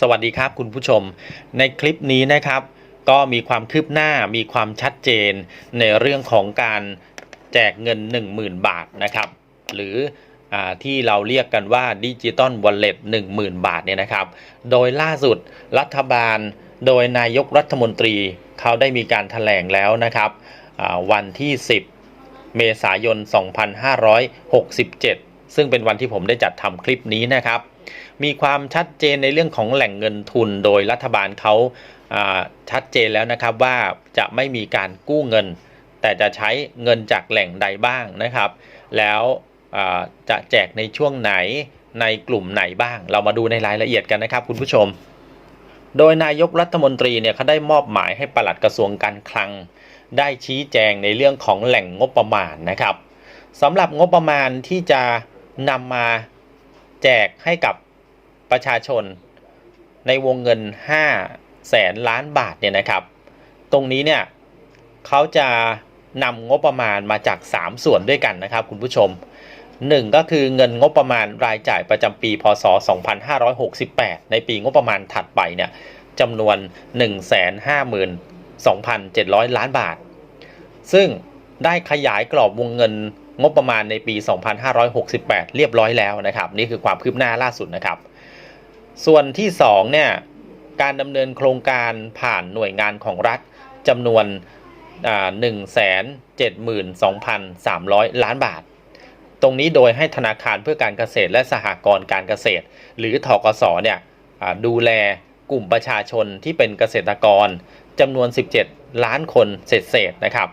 สวัสดีครับคุณผู้ชม ในคลิปนี้นะครับ ก็มีความคืบหน้ามีความชัดเจนในเรื่องของการแจกเงิน 10,000 บาทนะครับ หรืออที่เราเรียกกันว่าดิจิตอลวอลเล็ต10,000บาทเนี่ยนะครับ โดยล่าสุดรัฐบาลโดยนายกรัฐมนตรีเขาได้มีการถแถลงแล้วนะครับวันที่ 10 เมษายน 2567 ซึ่งเป็นวันที่ผมได้จัดทำคลิปนี้นะครับ มีความชัดเจนในเรื่องของแหล่งเงินทุนโดยรัฐบาลเขาชัดเจนแล้วนะครับว่าจะไม่มีการกู้เงิน แต่จะใช้เงินจากแหล่งใดบ้างนะครับ แล้วจะแจกในช่วงไหนในกลุ่มไหนบ้าง เรามาดูในรายละเอียดกันนะครับ คุณผู้ชม โดยนายกรัฐมนตรีเนี่ยเขาได้มอบหมายให้ปลัดกระทรวงการคลัง ได้ชี้แจงในเรื่องของแหล่งงบประมาณนะครับสำหรับงบประมาณที่จะนำมา แจกให้กับประชาชนในวงเงิน 5 แสนล้านบาทเนี่ยนะครับ ตรงนี้เนี่ยเขาจะนำงบประมาณมาจาก 3 ส่วนด้วยกันนะครับ คุณผู้ชม 1 ก็คือเงินงบประมาณรายจ่ายประจำปี พศ 2568 ในปีงบประมาณถัดไปเนี่ยจำนวน 152,700 ล้านบาท ซึ่งได้ขยายกรอบวงเงิน งบประมาณในปี 2568 เรียบร้อยแล้วนะครับ นี่คือความคืบหน้าล่าสุดนะครับ ส่วนที่2เนี่ยการดำเนินโครงการผ่านหน่วยงานของรัฐจำนวนหนึ่งแสนเจ็ดหมื่นสองพันสามร้อยล้านบาท ตรงนี้โดยให้ธนาคารเพื่อการเกษตรและสหกรณ์การเกษตร หรือทกสเนี่ยดูแลกลุ่มประชาชนที่เป็นเกษตรกรจำนวน 17 ล้านคนเศษๆนะครับ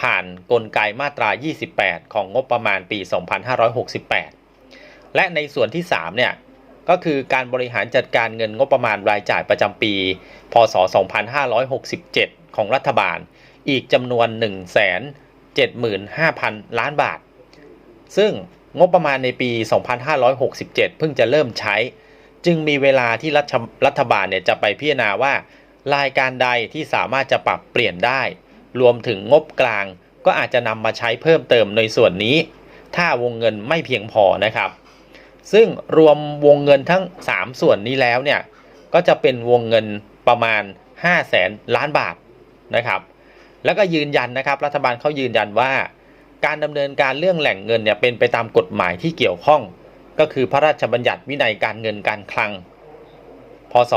ผ่านนกลไกมาตรา 28 ของงบประมาณปี 2568 และในส่วนที่3เนี่ยก็คือการบริหารจัดการเงินงบประมาณรายจ่ายประจำปี พศ 2567 ของรัฐบาล อีกจำนวน 175,000 ล้านบาท ซึ่งงบประมาณในปี 2567 เพิ่งจะเริ่มใช้ จึงมีเวลาที่รัฐรัฐบาลเนี่ยจะไปพิจารณาว่า รายการใดที่สามารถจะปรับเปลี่ยนได้ รวมถึงงบกลาง ก็อาจจะนำมาใช้เพิ่มเติมในส่วนนี้ ถ้าวงเงินไม่เพียงพอนะครับ ซึ่งรวมวงเงินทั้ง 3 ส่วนนี้แล้วเนี่ย ก็จะเป็นวงเงินประมาณ 5 0 0แสนล้านบาทนะครับ แล้วก็ยืนยันนะครับ รัฐบาลเขายืนยันว่า การดำเนินการเรื่องแหล่งเงินเนี่ยเป็นไปตามกฎหมายที่เกี่ยวข้อง ก็คือพระราชบัญญัติวินัยการเงินการคลัง พศ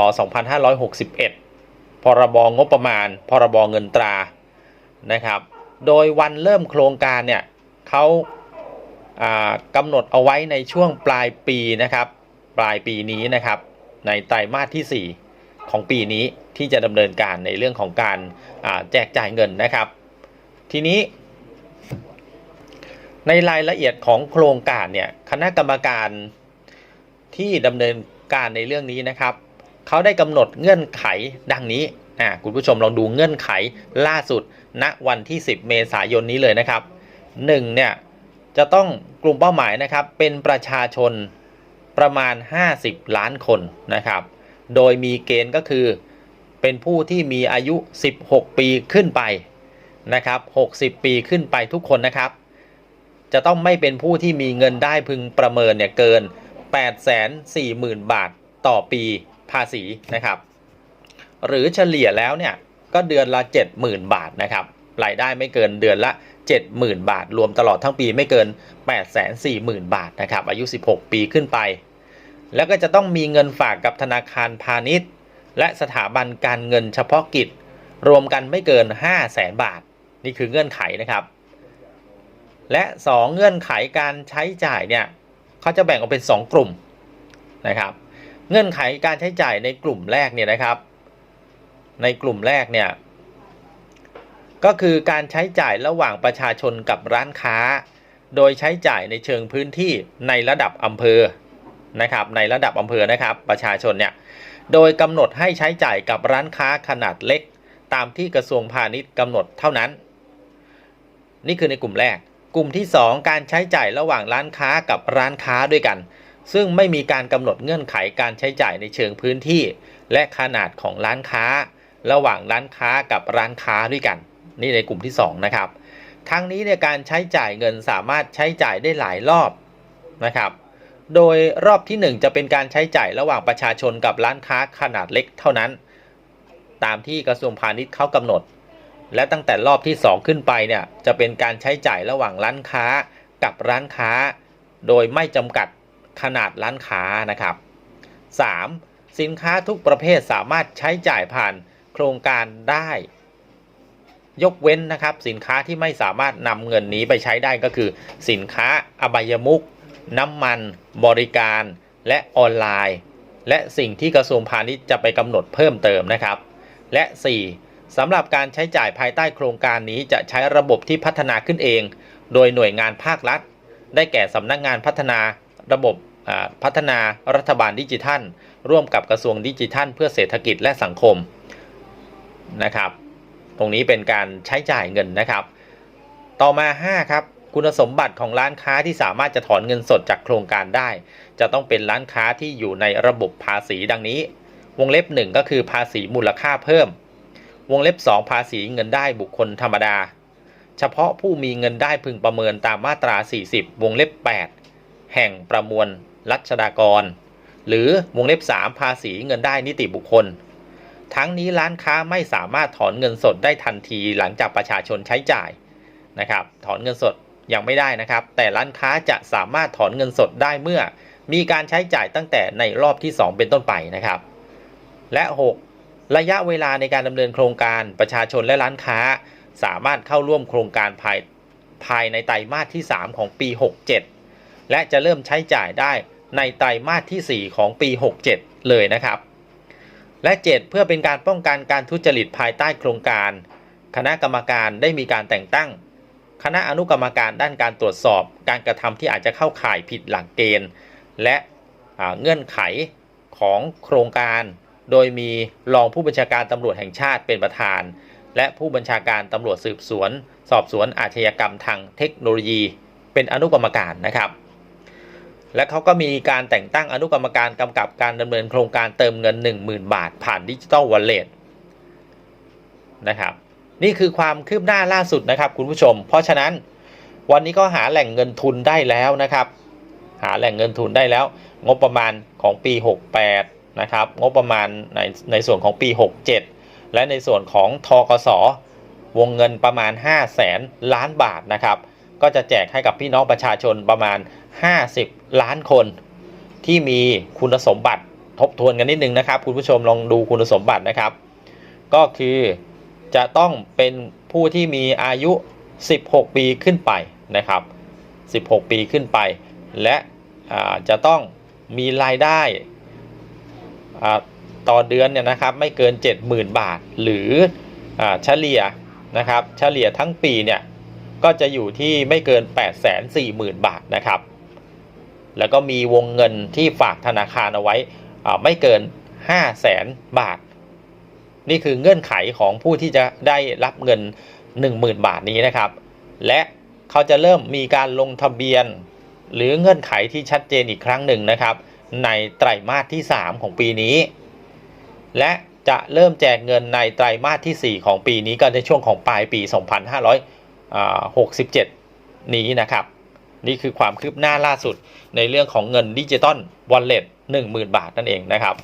2561 พรบงบประมาณ พรบเงินตรา นะครับ โดยวันเริ่มโครงการเนี่ยเขาากำหนดเอาไว้ในช่วงปลายปีนะครับ ปลายปีนี้นะครับ ในไตรมาสที่ 4 ของปีนี้ที่จะดำเนินการในเรื่องของการาแจกจ่ายเงินนะครับ ทีนี้ ในรายละเอียดของโครงการเนี่ยคณะกรรมการที่ดำเนินการในเรื่องนี้นะครับ เขาได้กำหนดเงื่อนไขดังนี้อ่าคุณผู้ชมลองดูเงื่อนไขล่าสุดณวันที่ 10 เมษายนนี้เลยนะครับ 1 เนี่ยจะต้องกลุ่มเป้าหมายนะครับเป็นประชาชนประมาณ 50 ล้านคนนะครับ โดยมีเกณฑ์ก็คือเป็นผู้ที่มีอายุ 16 ปีขึ้นไปนะครับ 60 ปีขึ้นไปทุกคนนะครับ จะต้องไม่เป็นผู้ที่มีเงินได้พึงประเมินเนี่ยเกิน 840,000 บาทต่อปี ภาษีนะครับ หรือเฉลี่ยแล้วเนี่ยก็เดือนละ 70,000 บาทนะครับรายได้ไม่เกินเดือนละ 70,000 บาท รวมตลอดทั้งปีไม่เกิน 840,000 บาทนะครับอายุ 16 ปีขึ้นไป แล้วก็จะต้องมีเงินฝากกับธนาคารพาณิชย์ และสถาบันการเงินเฉพาะกิจ รวมกันไม่เกิน 5 0 0แสนบาท นี่คือเงื่อนไขนะครับ และ 2 เงื่อนไขการใช้จ่ายเนี่ยเขาจะแบ่งออกเป็น 2 กลุ่มนะครับ เงื่อนไขการใช้จ่ายในกลุ่มแรกเนี่ยนะครับ ในกลุ่มแรกเนี่ยก็คือการใช้จ่ายระหว่างประชาชนกับร้านค้า โดยใช้จ่ายในเชิงพื้นที่ในระดับอำเภอนะครับ ในระดับอำเภอนะครับ ประชาชนเนี่ยโดยกำหนดให้ใช้จ่ายกับร้านค้าขนาดเล็ก ตามที่กระทรวงพาณิชย์กำหนดเท่านั้น นี่คือในกลุ่มแรก กลุ่มที่ 2 การใช้จ่ายระหว่างร้านค้ากับร้านค้าด้วยกัน ซึ่งไม่มีการกำหนดเงื่อนไขการใช้จ่ายในเชิงพื้นที่ และขนาดของร้านค้า ระหว่างร้านค้ากับร้านค้าด้วยกัน นี่ในกลุ่มที่ 2 นะครับ ทั้งนี้ในยการใช้จ่ายเงินสามารถใช้จ่ายได้หลายรอบนะครับ โดยรอบที่ 1 จะเป็นการใช้จ่ายระหว่างประชาชนกับร้านค้าขนาดเล็กเท่านั้น ตามที่กระทรวงพาณิชย์เขากำหนด และตั้งแต่รอบที่ 2 ขึ้นไปเนี่ยจะเป็นการใช้จ่ายระหว่างร้านค้ากับร้านค้า โดยไม่จำกัด ขนาดร้านค้านะครับ 3. สินค้าทุกประเภทสามารถใช้จ่ายผ่านโครงการได้ ยกเว้นนะครับสินค้าที่ไม่สามารถนำเงินนี้ไปใช้ได้ก็คือ สินค้าอบายมุกน้ำมัน บริการ และออนไลน์ และสิ่งที่กระทรวงพาณิชย์จะไปกำหนดเพิ่มเติมนะครับ และ 4. สำหรับการใช้จ่ายภายใต้โครงการนี้จะใช้ระบบที่พัฒนาขึ้นเอง โดยหน่วยงานภาครัฐ ได้แก่สำนักงานพัฒนาระบบ พัฒนารัฐบาลดิจิทัล ร่วมกับกระทรวงดิจิทัล เพื่อเศรษฐกิจและสังคมนะครับ ตรงนี้เป็นการใช้จ่ายเงินนะครับ ต่อมา 5 ครับ คุณสมบัติของร้านค้าที่สามารถจะถอนเงินสดจากโครงการได้ จะต้องเป็นร้านค้าที่อยู่ในระบบภาษีดังนี้ วงเล็บ 1 ก็คือภาษีมูลค่าเพิ่ม วงเล็บ 2 ภาษีเงินได้บุคคลธรรมดา เฉพาะผู้มีเงินได้พึงประเมินตามมาตรา 40 วงเล็บ 8 แห่งประมวล รัชดากร หรือวงเล็บ 3 ภาษีเงินได้นิติบุคคล ทั้งนี้ร้านค้าไม่สามารถถอนเงินสดได้ทันทีหลังจากประชาชนใช้จ่ายนะครับ ถอนเงินสดยังไม่ได้นะครับ แต่ร้านค้าจะสามารถถอนเงินสดได้เมื่อ มีการใช้จ่ายตั้งแต่ในรอบที่ 2 เป็นต้นไปนะครับ และ 6 ระยะเวลาในการดำเนินโครงการประชาชนและร้านค้า สามารถเข้าร่วมโครงการภายภายในไตรมาสที่ 3 ของปี 67 และจะเริ่มใช้จ่ายได้ ในไตรมาสที่ 4 ของปี 67 เลยนะครับ และ 7 เพื่อเป็นการป้องกันการทุจริตภายใต้โครงการ คณะกรรมการได้มีการแต่งตั้ง คณะอนุกรรมการด้านการตรวจสอบ การกระทำที่อาจจะเข้าข่ายผิดหลักเกณฑ์ และเงื่อนไขของโครงการ โดยมีรองผู้บัญชาการตำรวจแห่งชาติเป็นประธาน และผู้บัญชาการตำรวจสืบสวน สอบสวนอาชญากรรมทางเทคโนโลยี เป็นอนุกรรมการนะครับ และเขาก็มีการแต่งตั้งอนุกรรมการกำกับการดำเนินโครงการเติมเงิน 10,000 บาท ผ่านดิจิ t a ลวอลเล็ตนะครับ นี่คือความคืบหน้าล่าสุดนะครับคุณผู้ชม เพราะฉะนั้นวันนี้ก็หาแหล่งเงินทุนได้แล้วนะครับ หาแหล่งเงินทุนได้แล้ว งบประมาณของปี 68 นะครับ งบประมาณในในส่วนของปี 67 และในส่วนของทกสวงเงินประมาณ 5 0 0แสนล้านบาทนะครับ ก็จะแจกให้กับพี่น้องประชาชนประมาณ 50 ล้านคน ที่มีคุณสมบัติทบทวนกันนิดนึงนะครับ คุณผู้ชมลองดูคุณสมบัตินะครับ ก็คือจะต้องเป็นผู้ที่มีอายุ 16 ปีขึ้นไปนะครับ 16 ปีขึ้นไป และจะต้องมีรายได้ต่อเดือนเนี่ยนะครับไม่เกิน 70,000 บาท หรืออเฉลี่ยนะครับเฉลี่ยทั้งปีเนี่ย ก็จะอยู่ที่ไม่เกิน 840,000 บาทนะครับ แล้วก็มีวงเงินที่ฝากธนาคารเอาไว้ไม่เกิน 5 0 0แสนบาท นี่คือเงื่อนไขของผู้ที่จะได้รับเงิน 10,000 บาทนี้นะครับ และเขาจะเริ่มมีการลงทะเบียน หรือเงื่อนไขที่ชัดเจนอีกครั้งหนึ่งนะครับ ในไตรมาสที่ 3 ของปีนี้ และจะเริ่มแจกเงินในไตรมาสที่ 4 ของปีนี้ก็ในช่วงของปลายปี 67 นี้นะครับ นี่คือความคืบหน้าล่าสุดในเรื่องของเงินดิจิตอลวอลเล็ต10,000 บาทนั่นเองนะครับ